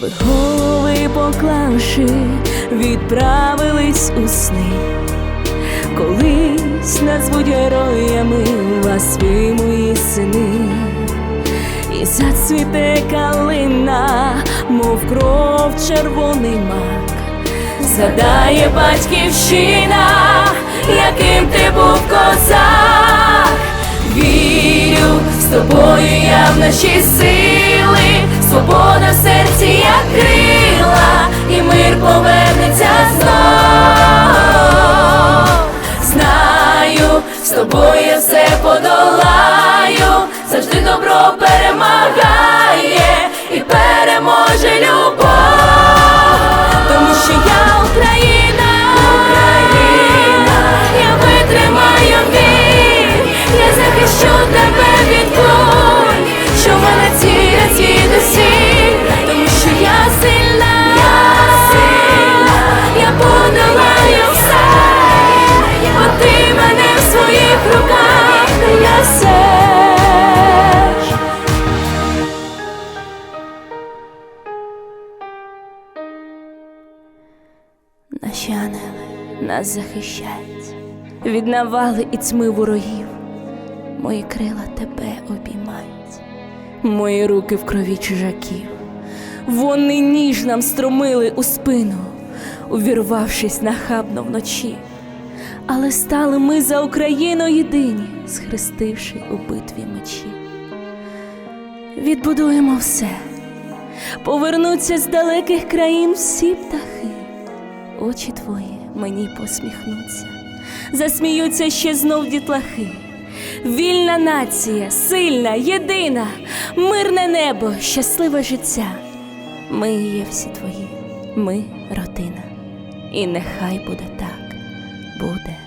голови поклавши, відправились у сни. Колись назвуть героями вас свої мої сини, і зацвіте калина, мов кров червоний мак, згадає батьківщина, яким ти був козак. Вірю, з тобою я в наші сили, свобода в серці, як крила, і мир повернеться Наші нас захищають від навали і тьми ворогів. Мої крила тебе обіймають, мої руки в крові чужаків. Вони ніж нам стромили у спину, увірвавшись нахабно вночі. Але стали ми за Україну єдині, схрестивши у битві мечі. Відбудуємо все, повернуться з далеких країн всі птахи очі мені посміхнуться, засміються ще знов дітлахи. Вільна нація, сильна, єдина, мирне небо, щасливе життя. Ми є всі твої, ми родина. І нехай буде так, буде.